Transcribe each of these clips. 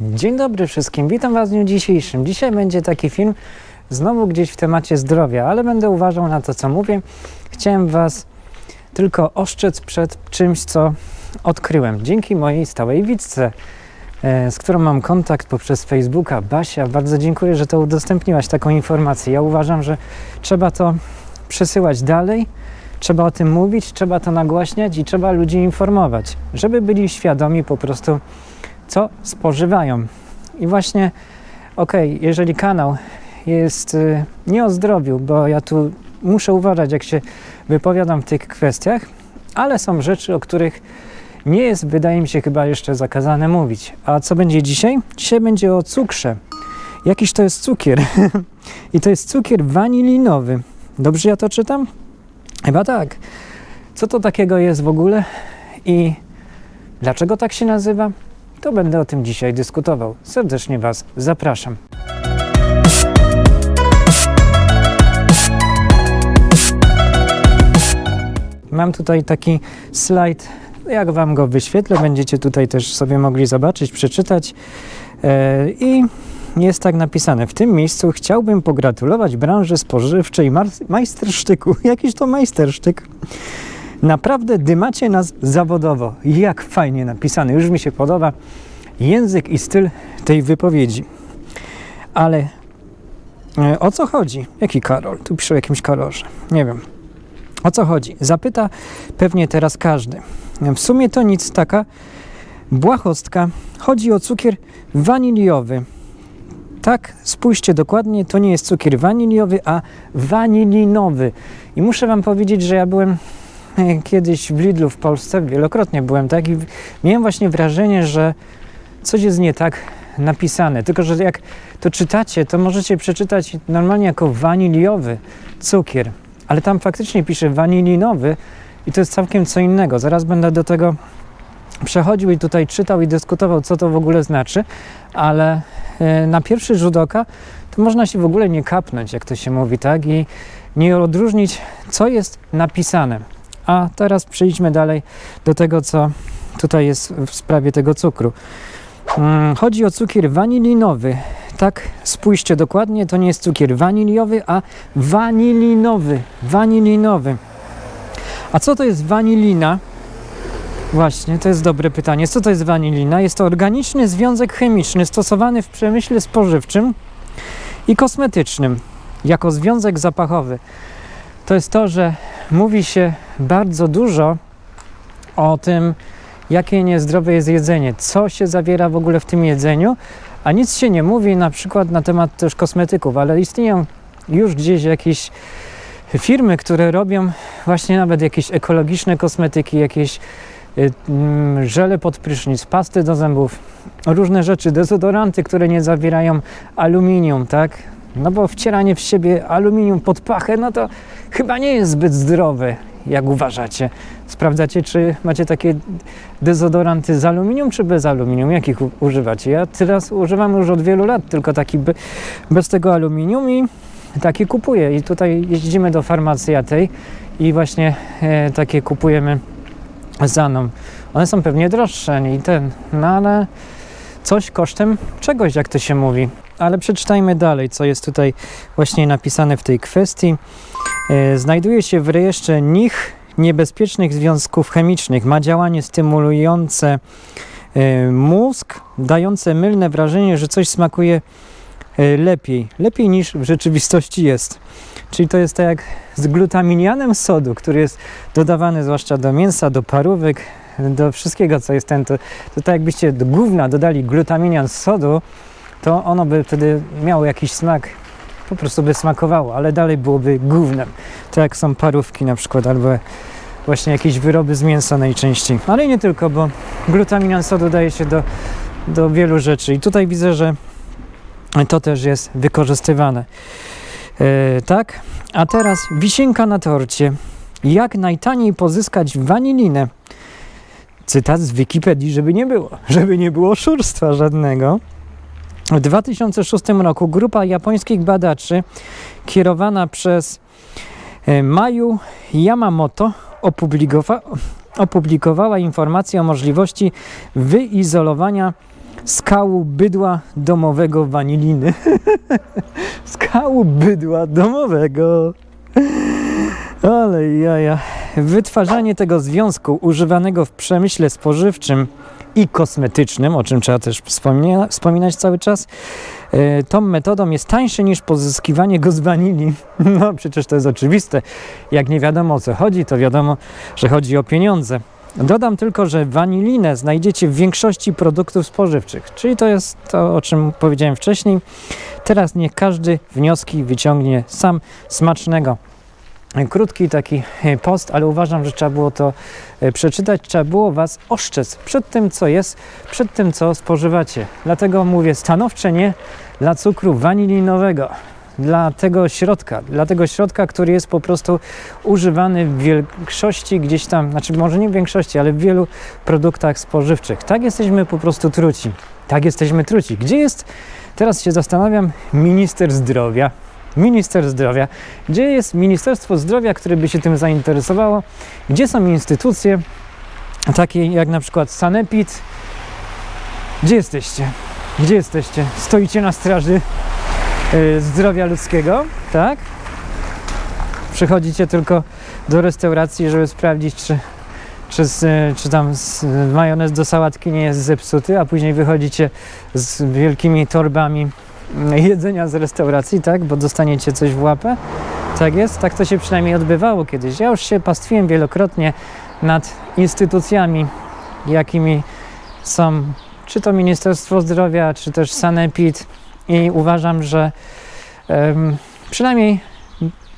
Dzień dobry wszystkim, witam Was w dniu dzisiejszym. Dzisiaj będzie taki film znowu gdzieś w temacie zdrowia, ale będę uważał na to, co mówię. Chciałem Was tylko oszczec przed czymś, co odkryłem dzięki mojej stałej widzce, e, z którą mam kontakt poprzez Facebooka. Basia, bardzo dziękuję, że to udostępniłaś taką informację. Ja uważam, że trzeba to przesyłać dalej, trzeba o tym mówić, trzeba to nagłaśniać i trzeba ludzi informować, żeby byli świadomi po prostu co spożywają. I właśnie, okej, jeżeli kanał jest y, nie o zdrowiu, bo ja tu muszę uważać, jak się wypowiadam w tych kwestiach, ale są rzeczy, o których nie jest, wydaje mi się, chyba jeszcze zakazane mówić. A co będzie dzisiaj? Dzisiaj będzie o cukrze. Jakiś to jest cukier. I to jest cukier wanilinowy. Dobrze ja to czytam? Chyba tak. Co to takiego jest w ogóle i dlaczego tak się nazywa? To będę o tym dzisiaj dyskutował. Serdecznie Was zapraszam. Mam tutaj taki slajd. Jak Wam go wyświetlę, będziecie tutaj też sobie mogli zobaczyć, przeczytać. E, I jest tak napisane. W tym miejscu chciałbym pogratulować branży spożywczej majstersztyku. Jakiś to majstersztyk. Naprawdę dymacie nas zawodowo. Jak fajnie napisane, już mi się podoba język i styl tej wypowiedzi. Ale e, o co chodzi? Jaki Karol? Tu pisze o jakimś Karolze. Nie wiem. O co chodzi? Zapyta pewnie teraz każdy. W sumie to nic taka błahostka. Chodzi o cukier waniliowy. Tak, spójrzcie dokładnie, to nie jest cukier waniliowy, a wanilinowy. I muszę Wam powiedzieć, że ja byłem kiedyś w Lidlu w Polsce, wielokrotnie byłem tak i miałem właśnie wrażenie, że coś jest nie tak napisane. Tylko, że jak to czytacie, to możecie przeczytać normalnie jako waniliowy cukier, ale tam faktycznie pisze wanilinowy i to jest całkiem co innego. Zaraz będę do tego przechodził i tutaj czytał i dyskutował, co to w ogóle znaczy, ale e, na pierwszy rzut oka to można się w ogóle nie kapnąć, jak to się mówi, tak? I nie odróżnić, co jest napisane. A teraz przejdźmy dalej do tego, co tutaj jest w sprawie tego cukru. Mm, Chodzi o cukier wanilinowy. Tak, spójrzcie dokładnie, to nie jest cukier waniliowy, a wanilinowy. Wanilinowy. A co to jest wanilina? Właśnie, to jest dobre pytanie. Co to jest wanilina? Jest to organiczny związek chemiczny stosowany w przemyśle spożywczym i kosmetycznym jako związek zapachowy. To jest to, że mówi się bardzo dużo o tym, jakie niezdrowe jest jedzenie, co się zawiera w ogóle w tym jedzeniu, a nic się nie mówi na przykład na temat też kosmetyków, ale istnieją już gdzieś jakieś firmy, które robią właśnie nawet jakieś ekologiczne kosmetyki, jakieś y, mm, żele pod prysznic, pasty do zębów, różne rzeczy, dezodoranty, które nie zawierają aluminium, tak? No bo wcieranie w siebie aluminium pod pachę, no to chyba nie jest zbyt zdrowe, jak uważacie. Sprawdzacie, czy macie takie dezodoranty z aluminium, czy bez aluminium? Jakich używacie? Ja teraz używam już od wielu lat tylko taki be, bez tego aluminium i taki kupuję. I tutaj jeździmy do farmacji tej i właśnie e, takie kupujemy za. One są pewnie droższe i ten, no ale coś kosztem czegoś, jak to się mówi. Ale przeczytajmy dalej, co jest tutaj właśnie napisane w tej kwestii. E, Znajduje się w rejestrze NIH niebezpiecznych związków chemicznych. Ma działanie stymulujące e, mózg, dające mylne wrażenie, że coś smakuje e, lepiej. Lepiej niż w rzeczywistości jest. Czyli to jest tak jak z glutaminianem sodu, który jest dodawany zwłaszcza do mięsa, do parówek, do wszystkiego, co jest ten. To, to tak jakbyście do gówna dodali glutaminian z sodu, to ono by wtedy miało jakiś smak, po prostu by smakowało, ale dalej byłoby gównem. Tak jak są parówki na przykład, albo właśnie jakieś wyroby z mięsa najczęściej. Ale nie tylko, bo glutaminan sodu daje się do, do wielu rzeczy. I tutaj widzę, że to też jest wykorzystywane. E, tak? A teraz wisienka na torcie. Jak najtaniej pozyskać wanilinę? Cytat z Wikipedii, żeby nie było, żeby nie było szurstwa żadnego. W 2006 roku grupa japońskich badaczy kierowana przez e, Maju Yamamoto opublikowa- opublikowała informację o możliwości wyizolowania skału bydła domowego waniliny. skału bydła domowego. Ale jaja. Wytwarzanie tego związku używanego w przemyśle spożywczym i kosmetycznym, o czym trzeba też wspomnia- wspominać cały czas, e, tą metodą jest tańsze niż pozyskiwanie go z wanilii. No przecież to jest oczywiste. Jak nie wiadomo o co chodzi, to wiadomo, że chodzi o pieniądze. Dodam tylko, że wanilinę znajdziecie w większości produktów spożywczych, czyli to jest to, o czym powiedziałem wcześniej. Teraz niech każdy wnioski wyciągnie sam smacznego. Krótki taki e, post, ale uważam, że trzeba było to e, przeczytać, trzeba było Was oszczec przed tym, co jest, przed tym, co spożywacie. Dlatego mówię stanowcze nie dla cukru wanilinowego, dla tego środka, dla tego środka, który jest po prostu używany w większości gdzieś tam, znaczy może nie w większości, ale w wielu produktach spożywczych. Tak jesteśmy po prostu truci. Tak jesteśmy truci. Gdzie jest, teraz się zastanawiam, minister zdrowia? Minister zdrowia. Gdzie jest Ministerstwo Zdrowia, które by się tym zainteresowało? Gdzie są instytucje takie jak na przykład Sanepid? Gdzie jesteście? Gdzie jesteście? Stoicie na straży y, zdrowia ludzkiego, tak? Przychodzicie tylko do restauracji, żeby sprawdzić, czy, czy, z, czy tam z, majonez do sałatki nie jest zepsuty, a później wychodzicie z wielkimi torbami jedzenia z restauracji, tak? Bo dostaniecie coś w łapę. Tak jest, tak to się przynajmniej odbywało kiedyś. Ja już się pastwiłem wielokrotnie nad instytucjami, jakimi są czy to Ministerstwo Zdrowia, czy też Sanepid i uważam, że em, przynajmniej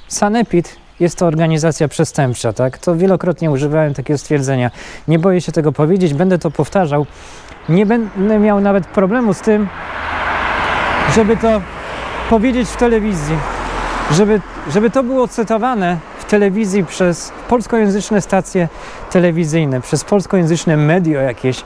Sanepid jest to organizacja przestępcza, tak? To wielokrotnie używałem takiego stwierdzenia. Nie boję się tego powiedzieć, będę to powtarzał. Nie będę miał nawet problemu z tym, żeby to powiedzieć w telewizji, żeby, żeby to było cytowane w telewizji przez polskojęzyczne stacje telewizyjne, przez polskojęzyczne media jakieś.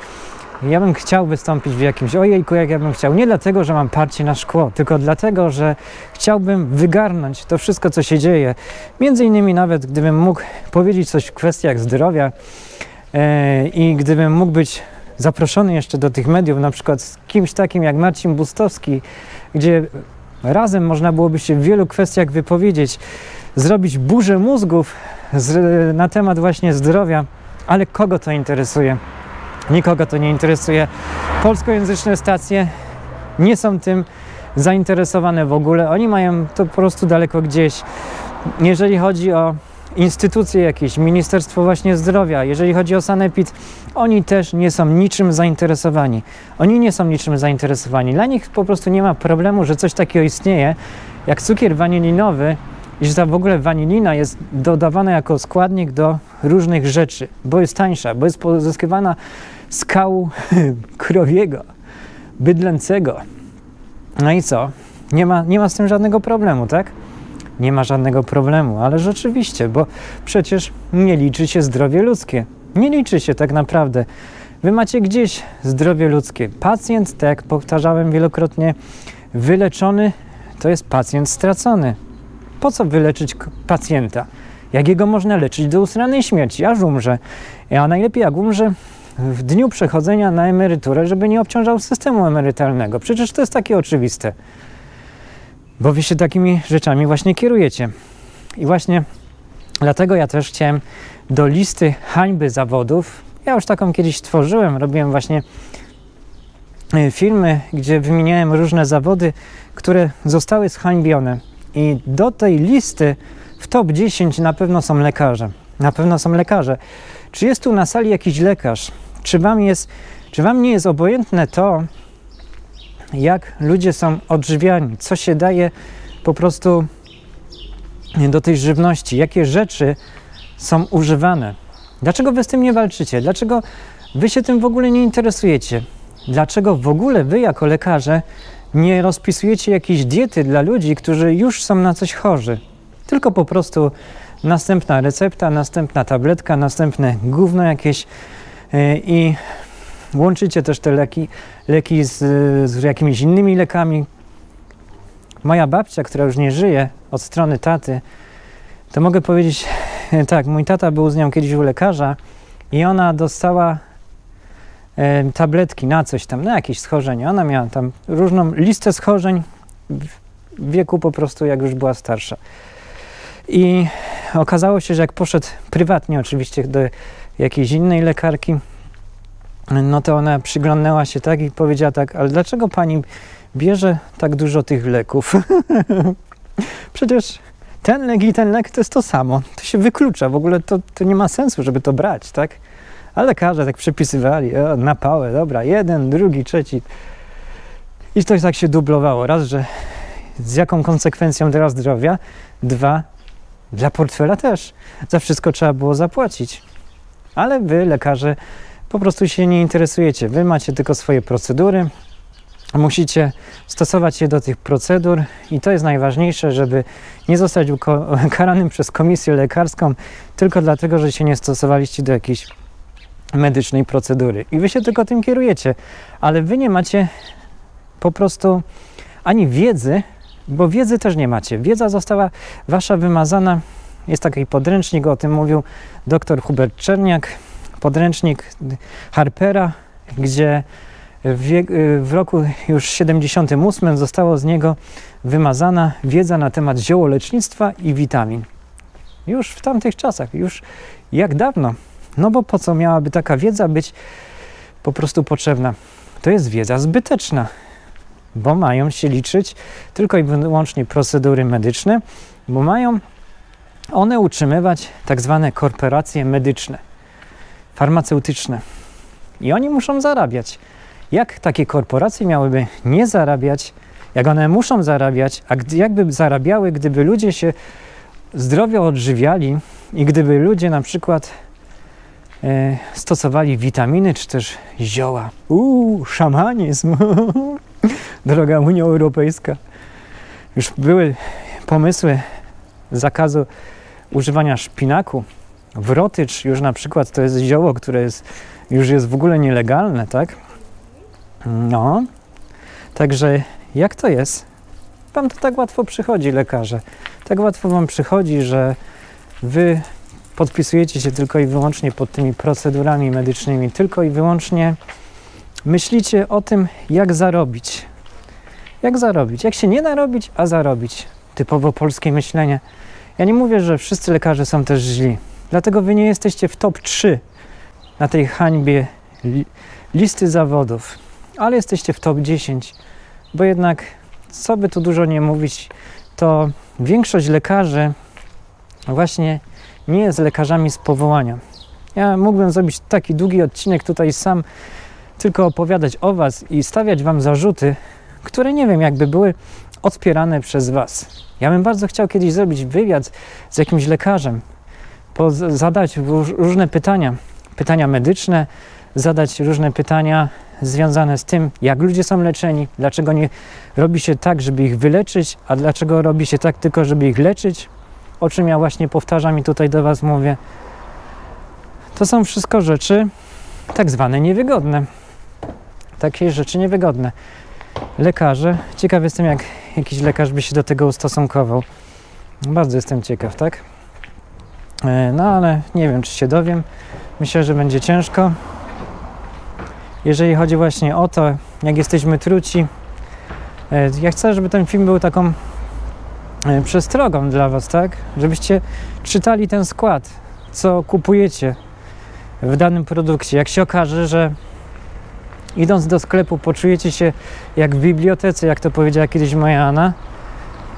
Ja bym chciał wystąpić w jakimś, ojejku, jak ja bym chciał. Nie dlatego, że mam parcie na szkło, tylko dlatego, że chciałbym wygarnąć to wszystko, co się dzieje. Między innymi nawet, gdybym mógł powiedzieć coś w kwestiach zdrowia e, i gdybym mógł być zaproszony jeszcze do tych mediów, na przykład z kimś takim jak Marcin Bustowski, gdzie razem można byłoby się w wielu kwestiach wypowiedzieć, zrobić burzę mózgów z, na temat właśnie zdrowia, ale kogo to interesuje? Nikogo to nie interesuje. Polskojęzyczne stacje nie są tym zainteresowane w ogóle. Oni mają to po prostu daleko gdzieś. Jeżeli chodzi o instytucje jakieś, Ministerstwo właśnie Zdrowia, jeżeli chodzi o Sanepid, oni też nie są niczym zainteresowani. Oni nie są niczym zainteresowani. Dla nich po prostu nie ma problemu, że coś takiego istnieje, jak cukier wanilinowy i że ta w ogóle wanilina jest dodawana jako składnik do różnych rzeczy, bo jest tańsza, bo jest pozyskiwana z kału krowiego, bydlęcego. No i co? Nie ma, nie ma z tym żadnego problemu, tak? Nie ma żadnego problemu, ale rzeczywiście, bo przecież nie liczy się zdrowie ludzkie. Nie liczy się tak naprawdę. Wy macie gdzieś zdrowie ludzkie. Pacjent, tak jak powtarzałem wielokrotnie, wyleczony to jest pacjent stracony. Po co wyleczyć pacjenta? Jak jego można leczyć do usranej śmierci, aż umrze. A najlepiej jak umrze w dniu przechodzenia na emeryturę, żeby nie obciążał systemu emerytalnego. Przecież to jest takie oczywiste. Bo wy się takimi rzeczami właśnie kierujecie. I właśnie dlatego ja też chciałem do listy hańby zawodów. Ja już taką kiedyś tworzyłem, robiłem właśnie e, filmy, gdzie wymieniałem różne zawody, które zostały zhańbione. I do tej listy w top 10 na pewno są lekarze. Na pewno są lekarze. Czy jest tu na sali jakiś lekarz? Czy wam, jest, czy wam nie jest obojętne to, jak ludzie są odżywiani, co się daje po prostu do tej żywności, jakie rzeczy są używane? Dlaczego wy z tym nie walczycie? Dlaczego wy się tym w ogóle nie interesujecie? Dlaczego w ogóle wy jako lekarze nie rozpisujecie jakiejś diety dla ludzi, którzy już są na coś chorzy? Tylko po prostu następna recepta, następna tabletka, następne gówno jakieś yy, i łączycie też te leki, leki z, z jakimiś innymi lekami. Moja babcia, która już nie żyje od strony taty, to mogę powiedzieć tak, mój tata był z nią kiedyś u lekarza i ona dostała e, tabletki na coś tam, na jakieś schorzenie. Ona miała tam różną listę schorzeń w wieku po prostu, jak już była starsza. I okazało się, że jak poszedł prywatnie oczywiście do jakiejś innej lekarki, no to ona przyglądnęła się tak i powiedziała tak, ale dlaczego pani bierze tak dużo tych leków? Przecież ten lek i ten lek to jest to samo. To się wyklucza. W ogóle to, to nie ma sensu, żeby to brać, tak? A lekarze tak przepisywali, o, na pałę, dobra, jeden, drugi, trzeci. I to tak się dublowało. Raz, że z jaką konsekwencją dla zdrowia, dwa, dla portfela też. Za wszystko trzeba było zapłacić. Ale wy, lekarze, po prostu się nie interesujecie. Wy macie tylko swoje procedury, musicie stosować się do tych procedur i to jest najważniejsze, żeby nie zostać karanym przez komisję lekarską tylko dlatego, że się nie stosowaliście do jakiejś medycznej procedury. I wy się tylko tym kierujecie, ale wy nie macie po prostu ani wiedzy, bo wiedzy też nie macie. Wiedza została wasza wymazana. Jest taki podręcznik, o tym mówił dr Hubert Czerniak, podręcznik Harpera, gdzie w, w roku już 78 zostało z niego wymazana wiedza na temat ziołolecznictwa i witamin. Już w tamtych czasach, już jak dawno. No bo po co miałaby taka wiedza być po prostu potrzebna? To jest wiedza zbyteczna, bo mają się liczyć tylko i wyłącznie procedury medyczne, bo mają one utrzymywać tak zwane korporacje medyczne, farmaceutyczne. I oni muszą zarabiać. Jak takie korporacje miałyby nie zarabiać, jak one muszą zarabiać, a gdy, jakby zarabiały, gdyby ludzie się zdrowo odżywiali i gdyby ludzie na przykład e, stosowali witaminy czy też zioła. Uuu, szamanizm. Droga Unia Europejska. Już były pomysły zakazu używania szpinaku. Wrotycz już na przykład to jest zioło, które jest, już jest w ogóle nielegalne, tak? No, także jak to jest? Wam to tak łatwo przychodzi, lekarze. Tak łatwo wam przychodzi, że wy podpisujecie się tylko i wyłącznie pod tymi procedurami medycznymi, tylko i wyłącznie myślicie o tym, jak zarobić. Jak zarobić? Jak się nie narobić, a zarobić. Typowo polskie myślenie. Ja nie mówię, że wszyscy lekarze są też źli. Dlatego wy nie jesteście w top 3 na tej hańbie li listy zawodów ale jesteście w top 10, bo jednak, co by tu dużo nie mówić, to większość lekarzy właśnie nie jest lekarzami z powołania. Ja mógłbym zrobić taki długi odcinek tutaj sam, tylko opowiadać o Was i stawiać Wam zarzuty, które nie wiem, jakby były odpierane przez Was. Ja bym bardzo chciał kiedyś zrobić wywiad z jakimś lekarzem, zadać różne pytania, pytania medyczne, zadać różne pytania związane z tym, jak ludzie są leczeni, dlaczego nie robi się tak, żeby ich wyleczyć, a dlaczego robi się tak tylko, żeby ich leczyć, o czym ja właśnie powtarzam i tutaj do Was mówię. To są wszystko rzeczy tak zwane niewygodne. Takie rzeczy niewygodne. Lekarze, ciekaw jestem, jak jakiś lekarz by się do tego ustosunkował. Bardzo jestem ciekaw, tak? E, no ale nie wiem, czy się dowiem. Myślę, że będzie ciężko jeżeli chodzi właśnie o to, jak jesteśmy truci. E, ja chcę, żeby ten film był taką e, przestrogą dla Was, tak? Żebyście czytali ten skład, co kupujecie w danym produkcie. Jak się okaże, że idąc do sklepu poczujecie się jak w bibliotece, jak to powiedziała kiedyś moja Anna,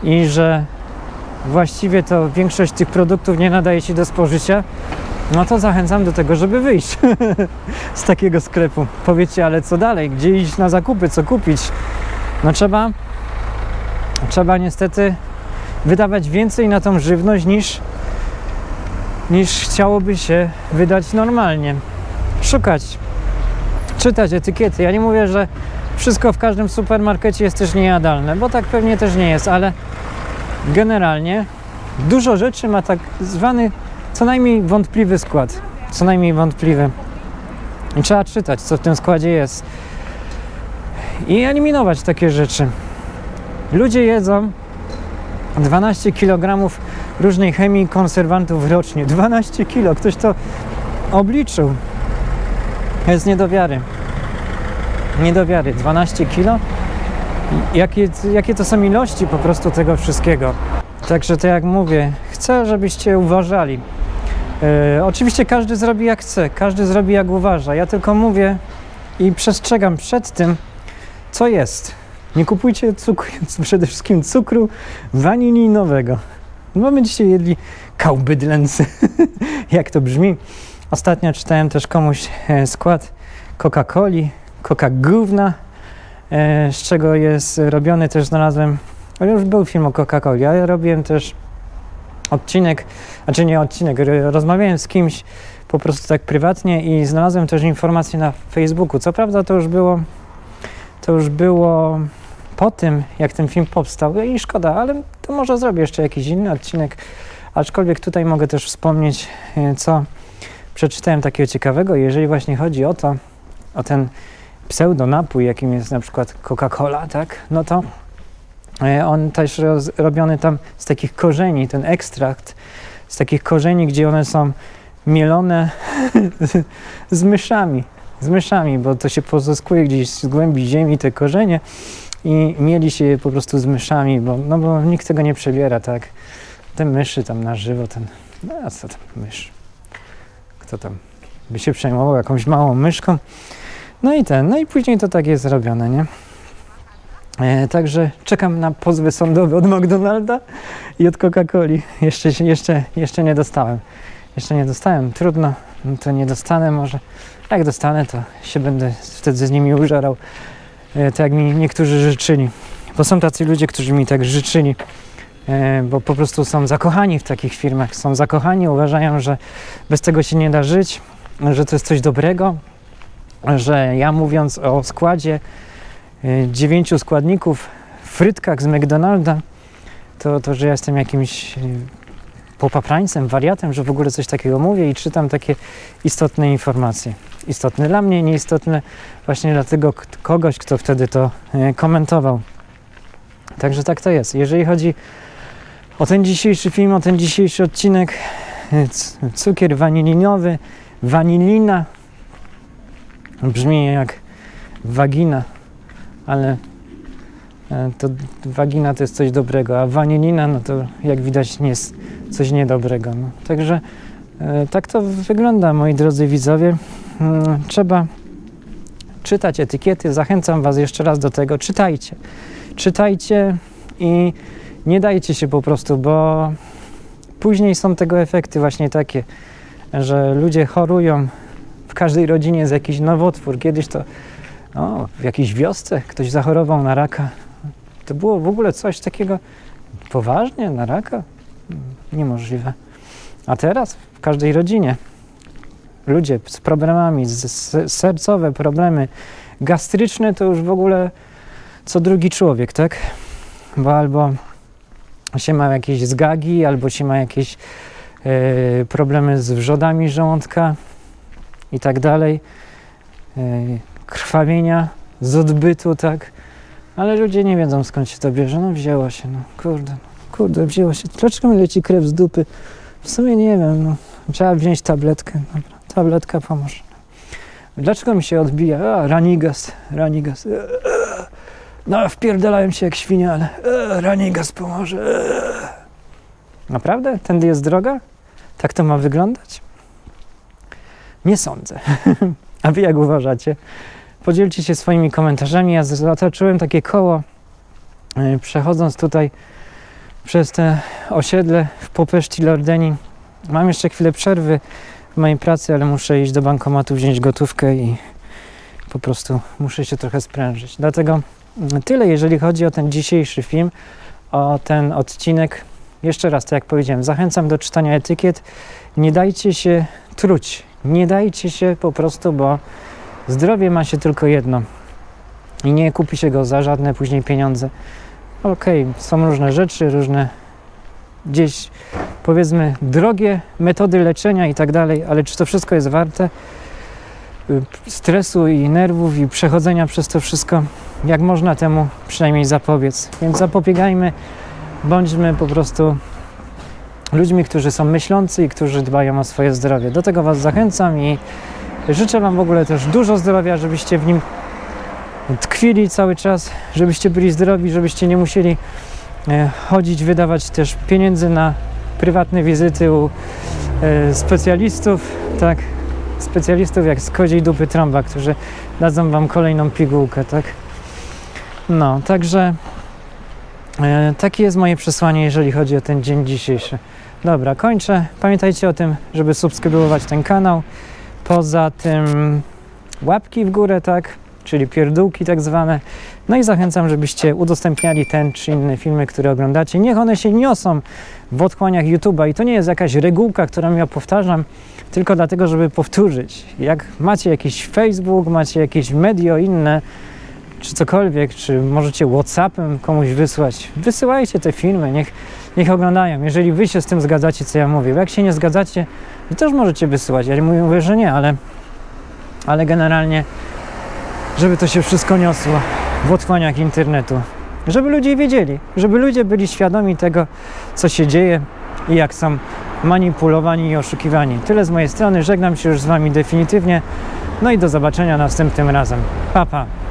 i że właściwie to większość tych produktów nie nadaje się do spożycia, no to zachęcam do tego, żeby wyjść z takiego sklepu. Powiedzcie, ale co dalej? Gdzie iść na zakupy? Co kupić? No trzeba, trzeba niestety wydawać więcej na tą żywność niż, niż chciałoby się wydać normalnie. Szukać, czytać etykiety. Ja nie mówię, że wszystko w każdym supermarkecie jest też niejadalne, bo tak pewnie też nie jest, ale generalnie dużo rzeczy ma tak zwany co najmniej wątpliwy skład. Co najmniej wątpliwy. I trzeba czytać, co w tym składzie jest. I eliminować takie rzeczy. Ludzie jedzą 12 kg różnej chemii konserwantów rocznie. 12 kg, ktoś to obliczył. Jest nie do wiary. nie do wiary, 12 kilo. Jakie, jakie to są ilości po prostu tego wszystkiego. Także to jak mówię, chcę, żebyście uważali. E, oczywiście każdy zrobi jak chce, każdy zrobi jak uważa. Ja tylko mówię i przestrzegam przed tym, co jest. Nie kupujcie cukru, przede wszystkim cukru wanilinowego. No będziecie jedli kałbydlęcy, jak to brzmi. Ostatnio czytałem też komuś e, skład Coca-Coli, Coca gówna, e, z czego jest robiony też znalazłem, już był film o Coca-Coli, ale robiłem też odcinek, znaczy nie odcinek, ro- rozmawiałem z kimś po prostu tak prywatnie i znalazłem też informacje na Facebooku. Co prawda to już było, to już było po tym, jak ten film powstał i szkoda, ale to może zrobię jeszcze jakiś inny odcinek, aczkolwiek tutaj mogę też wspomnieć, e, co przeczytałem takiego ciekawego, jeżeli właśnie chodzi o to, o ten pseudonapój, jakim jest na przykład Coca-Cola, tak, no to e, on też roz, robiony tam z takich korzeni, ten ekstrakt z takich korzeni, gdzie one są mielone z myszami, z myszami, bo to się pozyskuje gdzieś z głębi ziemi te korzenie i mieli się je po prostu z myszami, bo, no bo nikt tego nie przebiera, tak. Te myszy tam na żywo, ten, no a co tam mysz? Kto tam by się przejmował jakąś małą myszką? No i ten, no i później to tak jest zrobione, nie? E, także czekam na pozwy sądowe od McDonalda i od Coca-Coli. Jeszcze, jeszcze, jeszcze nie dostałem. Jeszcze nie dostałem. Trudno, no to nie dostanę może. Jak dostanę, to się będę wtedy z nimi użerał. E, tak jak mi niektórzy życzyli. Bo są tacy ludzie, którzy mi tak życzyli. E, bo po prostu są zakochani w takich firmach. Są zakochani, uważają, że bez tego się nie da żyć, że to jest coś dobrego, że ja mówiąc o składzie y, dziewięciu składników frytkach z McDonalda, to, to że ja jestem jakimś y, popaprańcem, wariatem, że w ogóle coś takiego mówię i czytam takie istotne informacje. Istotne dla mnie, nieistotne właśnie dla tego kogoś, kto wtedy to y, komentował. Także tak to jest. Jeżeli chodzi o ten dzisiejszy film, o ten dzisiejszy odcinek, cukier wanilinowy, wanilina, brzmi jak wagina, ale e, to wagina to jest coś dobrego, a wanilina, no to jak widać nie jest coś niedobrego. No. Także e, tak to wygląda, moi drodzy widzowie. Mm, Trzeba czytać etykiety. Zachęcam Was jeszcze raz do tego. Czytajcie. Czytajcie i nie dajcie się po prostu, bo później są tego efekty właśnie takie, że ludzie chorują. W każdej rodzinie jest jakiś nowotwór. Kiedyś to o, w jakiejś wiosce ktoś zachorował na raka. To było w ogóle coś takiego poważnie na raka? Niemożliwe. A teraz w każdej rodzinie ludzie z problemami, z, sercowe problemy, gastryczne to już w ogóle co drugi człowiek, tak? Bo albo się ma jakieś zgagi, albo się ma jakieś e, problemy z wrzodami żołądka i tak dalej, e, krwawienia z odbytu, tak? Ale ludzie nie wiedzą skąd się to bierze. No wzięło się, no kurde, no, kurde, wzięło się. Dlaczego mi leci krew z dupy? W sumie nie wiem, no. Trzeba wziąć tabletkę, dobra, tabletka pomoże. Dlaczego mi się odbija? A, ranigas, ranigas. No, wpierdalałem się jak świnia, ale eee, ranigas pomoże. Eee. Naprawdę? Tędy jest droga? Tak to ma wyglądać? Nie sądzę. A wy jak uważacie? Podzielcie się swoimi komentarzami. Ja zatoczyłem takie koło, e, przechodząc tutaj przez te osiedle w Popeszci Lordeni. Mam jeszcze chwilę przerwy w mojej pracy, ale muszę iść do bankomatu, wziąć gotówkę i po prostu muszę się trochę sprężyć. Dlatego mm, tyle, jeżeli chodzi o ten dzisiejszy film, o ten odcinek. Jeszcze raz, tak jak powiedziałem, zachęcam do czytania etykiet. Nie dajcie się truć. Nie dajcie się po prostu, bo zdrowie ma się tylko jedno. I nie kupi się go za żadne później pieniądze. Okej, są różne rzeczy, różne gdzieś powiedzmy drogie metody leczenia i tak dalej, ale czy to wszystko jest warte y, stresu i nerwów i przechodzenia przez to wszystko? Jak można temu przynajmniej zapobiec? Więc zapobiegajmy, bądźmy po prostu ludźmi, którzy są myślący i którzy dbają o swoje zdrowie. Do tego Was zachęcam i życzę Wam w ogóle też dużo zdrowia, żebyście w nim tkwili cały czas, żebyście byli zdrowi, żebyście nie musieli e, chodzić, wydawać też pieniędzy na prywatne wizyty u e, specjalistów, tak, specjalistów jak z koziej dupy trąba, którzy dadzą wam kolejną pigułkę, tak. No, także e, takie jest moje przesłanie, jeżeli chodzi o ten dzień dzisiejszy. Dobra, kończę. Pamiętajcie o tym, żeby subskrybować ten kanał. Poza tym łapki w górę, tak, czyli pierdółki tak zwane. No i zachęcam, żebyście udostępniali ten czy inny filmy, które oglądacie. Niech one się niosą w otchłaniach YouTube'a i to nie jest jakaś regułka, którą ja powtarzam, tylko dlatego, żeby powtórzyć. Jak macie jakiś Facebook, macie jakieś medio inne, czy cokolwiek, czy możecie Whatsappem komuś wysłać, wysyłajcie te filmy, niech, niech oglądają. Jeżeli wy się z tym zgadzacie, co ja mówię. Bo Jak się nie zgadzacie, to też możecie wysyłać. Ja mówię, że nie, ale, ale generalnie, żeby to się wszystko niosło w otchłaniach internetu. Żeby ludzie wiedzieli, żeby ludzie byli świadomi tego, co się dzieje i jak są manipulowani i oszukiwani. Tyle z mojej strony. Żegnam się już z Wami definitywnie. No i do zobaczenia następnym razem. Pa, pa.